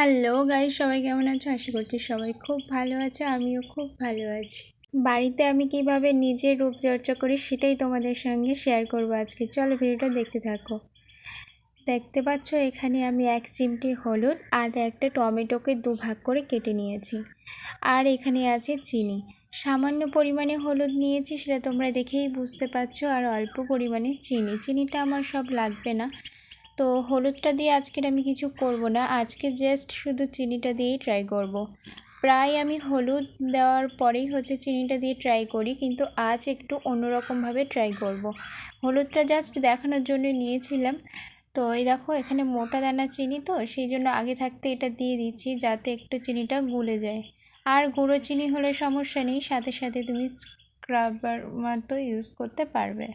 Hello guys, সবাই কেমন আছো? আশা করছি সবাই খুব ভালো আছে, আমিও খুব ভালো আছি। বাড়িতে আমি কীভাবে নিজের রূপচর্চা করি সেটাই তোমাদের সঙ্গে শেয়ার করব আজকে। চলো ভিডিওটা দেখতে থাকো। দেখতে পাচ্ছ, এখানে আমি এক চিমটি হলুদ আর একটা টমেটোকে দু ভাগ করে কেটে নিয়েছি। আর এখানে আছে চিনি। সামান্য পরিমাণে হলুদ নিয়েছি, সেটা তোমরা দেখেই বুঝতে পারছ, আর অল্প পরিমাণে চিনি। চিনিটা আমার সব লাগবে না। তো হলুদটা দিয়ে আজকের আমি কিছু করব না আজকে জাস্ট শুধু চিনিটা দিয়েই ট্রাই করব। প্রায় আমি হলুদ দেওয়ার পরেই হচ্ছে চিনিটা দিয়ে ট্রাই করি, কিন্তু আজ একটু অন্যরকমভাবে ট্রাই করব। হলুদটা জাস্ট দেখানোর জন্য নিয়েছিলাম তো এই দেখো, এখানে মোটা দানা চিনি তো, সেই জন্য আগে থাকতে এটা দিয়ে দিচ্ছি যাতে একটু চিনিটা গুলে যায় আর গুঁড়ো চিনি হলে সমস্যা নেই, সাথে সাথে তুমি স্ক্রাবার মতো ইউজ করতে পারবে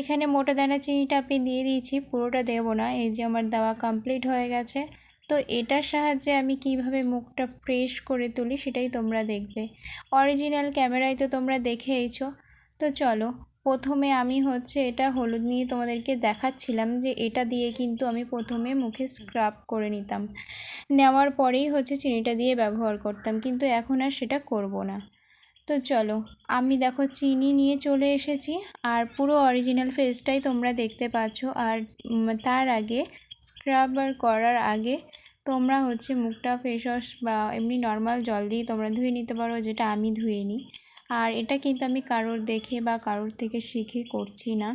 এখানে মোটা দানা চিনিটা আপনি দিয়ে দিয়েছি, পুরোটা দেবো না, এই যে আমার দেওয়া কমপ্লিট হয়ে গেছে। তো এটার সাহায্যে আমি কীভাবে মুখটা ফ্রেশ করে তুলি সেটাই তোমরা দেখবে। অরিজিনাল ক্যামেরায় তো তোমরা দেখেইছো। তো চলো, প্রথমে আমি হচ্ছে এটা হলুদ নিয়ে তোমাদেরকে দেখাচ্ছিলাম যে এটা দিয়ে কিন্তু আমি প্রথমে মুখে স্ক্রাব করে নিতাম। নেওয়ার পরেই হচ্ছে চিনিটা দিয়ে ব্যবহার করতাম, কিন্তু এখন আর সেটা করব না। তো চলো, আমি দেখো চিনি নিয়ে চলে এসেছি আর পুরো অরিজিনাল ফেসটাই তোমরা দেখতে পাচ্ছ আর তার আগে স্ক্রাবার করার আগে তোমরা হচ্ছে মুখটা ফেস ওয়াশ বা এমনি নর্মাল জল দিয়ে তোমরা ধুয়ে নিতে পারো, যেটা আমি ধুয়ে নিই আর এটা কিন্তু আমি কারোর দেখে বা কারোর থেকে শিখে করছি না,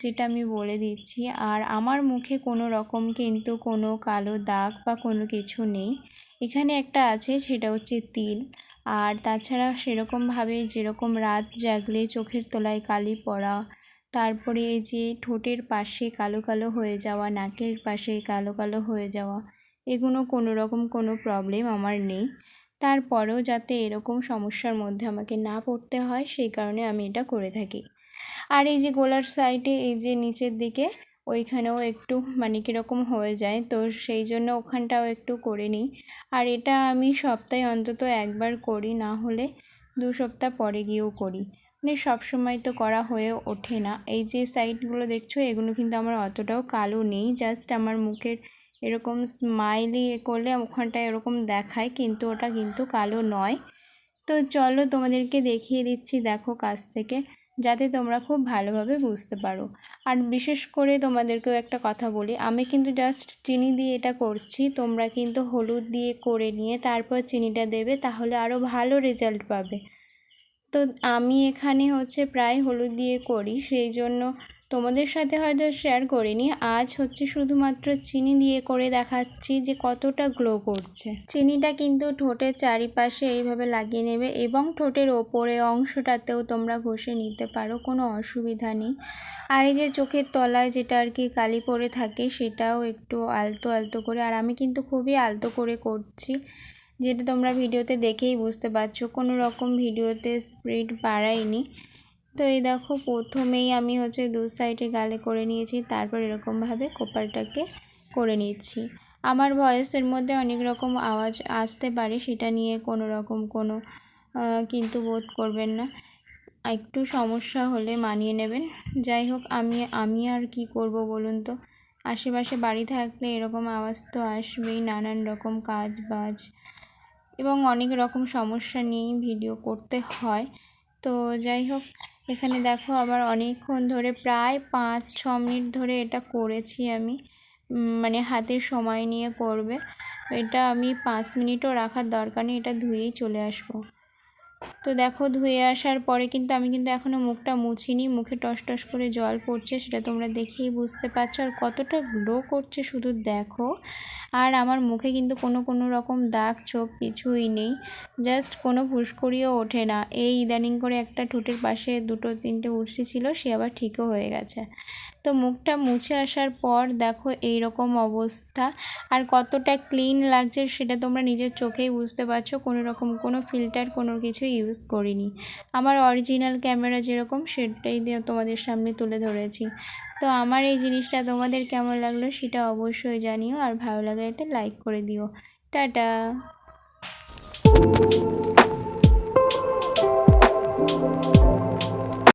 যেটা আমি বলে দিচ্ছি। আর আমার মুখে কোনো রকম কিন্তু কোনো কালো দাগ বা কোনো কিছু নেই। এখানে একটা আছে, সেটা হচ্ছে তিল। আর তাছাড়া সেরকমভাবে যেরকম রাত জাগলে চোখের তলায় কালি পড়া, তারপরে এই যে ঠোঁটের পাশে কালো কালো হয়ে যাওয়া, নাকের পাশে কালো কালো হয়ে যাওয়া এগুলো কোনো রকম কোনো প্রবলেম আমার নেই। তারপরেও যাতে এরকম সমস্যার মধ্যে আমাকে না পড়তে হয়, সেই কারণে আমি এটা করে থাকি। আর এই যে গোলার সাইডে এই যে নিচের দিকে ওইখানেও একটু মানে কীরকম হয়ে যায়। তো সেই জন্য ওখানটাও একটু করে নিই। আর এটা আমি সপ্তাহে অন্তত একবার করি, না হলে দু সপ্তাহ পরে গিয়েও করি। মানে সবসময় তো করা হয়ে ওঠে না। এই যে সাইডগুলো দেখছ, এগুলো কিন্তু আমার অতটাও কালো নেই। জাস্ট আমার মুখের এরকম স্মাইলি করলে ওখানটায় এরকম দেখায়, কিন্তু ওটা কিন্তু কালো নয়। তো চলো তোমাদেরকে দেখিয়ে দিচ্ছি, দেখো কাছ থেকে। যাতে তোমরা খুব ভালোভাবে বুঝতে পারো। আর বিশেষ করে তোমাদেরকেও একটা কথা বলি, আমি কিন্তু জাস্ট চিনি দিয়ে এটা করছি, তোমরা কিন্তু হলুদ দিয়ে করে নিয়ে তারপর চিনিটা দেবে, তাহলে আরও ভালো রেজাল্ট পাবে। তো আমি এখানে হচ্ছে প্রায় হলুদ দিয়ে করি, সেই জন্য তোমাদের সাথে হয়তো শেয়ার করিনি। আজ হচ্ছে শুধুমাত্র চিনি দিয়ে করে দেখাচ্ছি যে কতটা গ্লো করছে। চিনিটা কিন্তু ঠোঁটের চারিপাশে এইভাবে লাগিয়ে নেবে এবং ঠোঁটের ওপরে অংশটাতেও তোমরা ঘষে নিতে পারো, কোনো অসুবিধা নেই। আর এই যে চোখের তলায় যেটা আর কি কালি পড়ে থাকে সেটাও একটু আলতো আলতো করে, আর আমি কিন্তু খুবই আলতো করে করছি। যেটা তোমরা ভিডিওতে দেখেই বুঝতে পারছ, কোনো রকম ভিডিওতে স্পিড বাড়াইনি তো এই দেখো, প্রথমেই আমি হচ্ছে দু সাইডে গালে করে নিয়েছি, তারপর এরকমভাবে কোপারটাকে করে নিচ্ছি। আমার ভয়েসের মধ্যে অনেক রকম আওয়াজ আসতে পারে, সেটা নিয়ে কোনো রকম কোনো কিন্তু বোধ করবেন না। একটু সমস্যা হলে মানিয়ে নেবেন। যাই হোক, আমি আমি আর কি করব বলুন তো? আশেপাশে বাড়ি থাকলে এরকম আওয়াজ তো আসবেই, নানান রকম কাজ বাজ। এবং অনেক রকম সমস্যা নিয়েই ভিডিও করতে হয়। তো যাই হোক, এখানে দেখো আবার অনেকক্ষণ ধরে প্রায় পাঁচ, ছ মিনিট ধরে এটা করেছি আমি। মানে হাতের সময় নিয়ে করবে। এটা আমি পাঁচ মিনিটও রাখার দরকার নেই, এটা ধুয়েই চলে আসব। তো দেখো ধুয়ে আসার পরে কিন্তু আমি কিন্তু এখনও মুখটা মুছিনি, মুখে টস টস করে জল পড়ছে, সেটা তোমরা দেখেই বুঝতে পারছ। আর কতটা গ্লো করছে শুধু দেখো। আর আমার মুখে কিন্তু কোনো কোনো রকম দাগ চোখ কিছুই নেই, জাস্ট কোনো ফুসকুড়িও ওঠে না। এই ইদানিং করে একটা ঠোঁটের পাশে দুটো তিনটে উঠেছিল সে আবার ঠিকও হয়ে গেছে। তো মুখটা মুছে আসার পর দেখো এই রকম অবস্থা। আর কতটা ক্লিন লাগছে সেটা তোমরা নিজের চোখেই বুঝতে পারছ, কোনো রকম কোনো ফিল্টার কোনো কিছু ইউজ করিনি। আমার অরিজিনাল ক্যামেরা যেরকম সেটাই দিয়ে তোমাদের সামনে তুলে ধরেছি। তো আমার এই জিনিসটা তোমাদের কেমন লাগল সেটা অবশ্যই জানিও, আর ভালো লাগলে একটা লাইক করে দিও। টাটা!